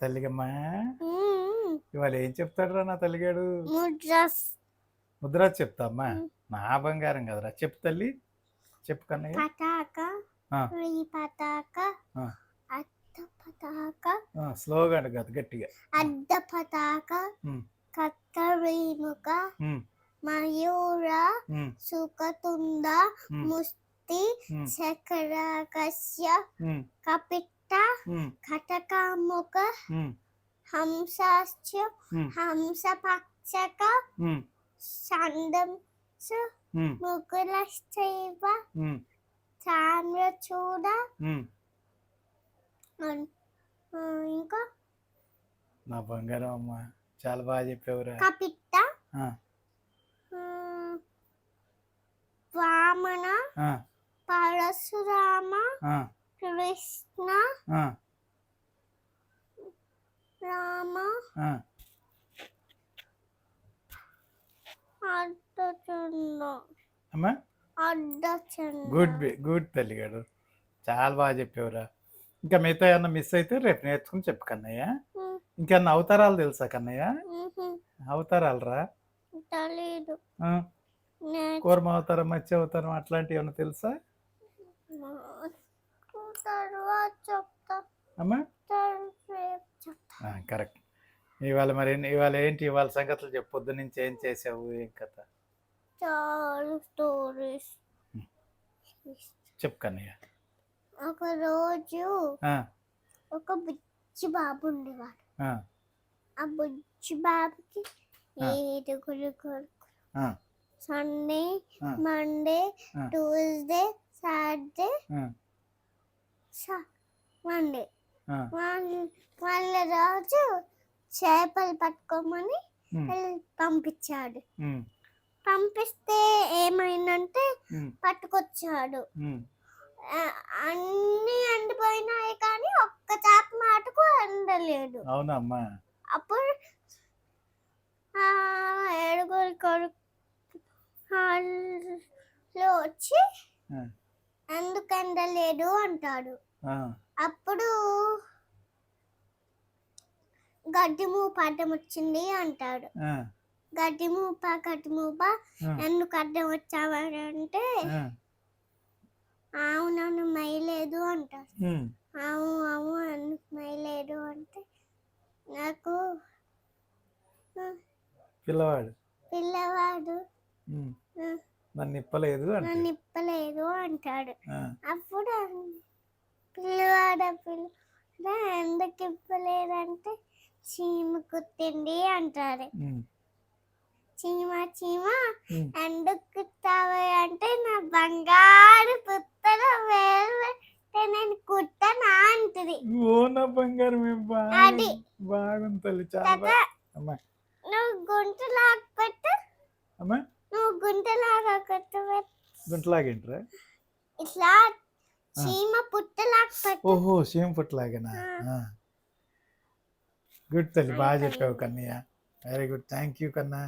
తల్లిగమ్మా మ్మ్. ఇవాళ ఏం చెప్తాడురా నా తల్లిగాడు? ముద్ర చెప్తా అమ్మా. నా బంగారం కదరా. చెప్పు తల్లి. చెప్పు కన్నయ్య. పతాక. పతాక. అద్ద పతాక. స్లోగా కదా గట్టిగా. అద్ద పతాక. మ్. కత్తరీముక ఉమ్, మయూర. సుఖతుంద. ముస్తి ఉమ్, శకరాకస్య ఉమ్, ఉమ్, హంసాశ్చ హంసపక్షక సందం ముకులశ్చైవ ఆ, ఇంకా నా బంగారం అమ్మ చాలా బాగా చెప్పావురా. కపిట్ట వామన పరశురామ కృష్ణ రామ అమ్మా? గుడ్ బి గుడ్ తల్లిగాడు చాలా బాగా చెప్పావురా. ఇంకా మిగతా ఏమన్నా మిస్ అయితే రేపు నేర్చుకుని చెప్పు కన్నయ్య. ఇంకేమన్నా అవతారాలు తెలుసా కన్నయ్య? అవతారాలు రా కూర్మ అవతారం మత్స్య అవతారం అట్లాంటివి ఏమన్నా తెలుసా? తర్వాత చెప్తా. అమ్మా? కరెక్ట్. ఇవాళ మరి ఇవాళ ఏంటి? ఇవాళ సంగతులు చెప్పు. పొద్దు నుంచి ఏం చేసావు? ఏం కథ? చాలా స్టోరీస్. చెప్పు కన్నయ్య. ఒక రోజు ఒక బుజ్జి బాబు ఉండేవాడు. ఆ, ఆ బుజ్జి బాబుకి. ఏడుగురు కొడుకు Sunday. Monday. Tuesday Saturday Monday వాళ్ళ రోజు చేపలు పట్టుకోమని పంపించాడు. పంపిస్తే ఏమైందంటే పట్టుకొచ్చాడు. అన్ని ఎండిపోయినాయి కానీ ఒక్క చేప మాటకు ఎండలేదు. అవునా అమ్మా అప్పుడు ఏడుగురు కొడుకు వాళ్ళు వచ్చి ఎందుకు ఎండలేదు అంటాడు. అప్పుడు గడ్డి మూప అడ్డం వచ్చింది అంటాడు. గడ్డి మూప గడ్డి మూప ఆ, ఎందుకు అడ్డం వచ్చావని అంటే ఆవు నన్ను మైలేదు అంటాడు ఆవు ఆవు ఎందుకు మైలేదు అంటే నాకు పిల్లవాడు. పిల్లవాడు. నన్ను ఇప్పలేదు నన్ను ఇప్పలేదు అంటాడు. అప్పుడు పిల్లవాడ పిల్ల ఎందుకు ఇప్పలేదంటే చీమ కుట్టింది అంటారు. చీమ చీమ. ఎందుకు కుట్టావు అంటే నా బంగారు పుత్తలు వేలు నేను కుట్టనా అంటది. ఓ నా బంగారం అది. బాగుంది తల్లి చాలా నువ్వు గుంట లాగపెట్టు అమ్మా. నువ్వు గుంట లాగా కొట్టబెట్టు గుంటలాగేంట్రా ఇట్లా చీమ పుట్ట లాగపెట్టు ఓహో సేమ్ ఫుట్ లాగేనా ఆ. గుడ్ తల్లి బాగా చెప్పావు Kannayya. Very good thank you కన్నా.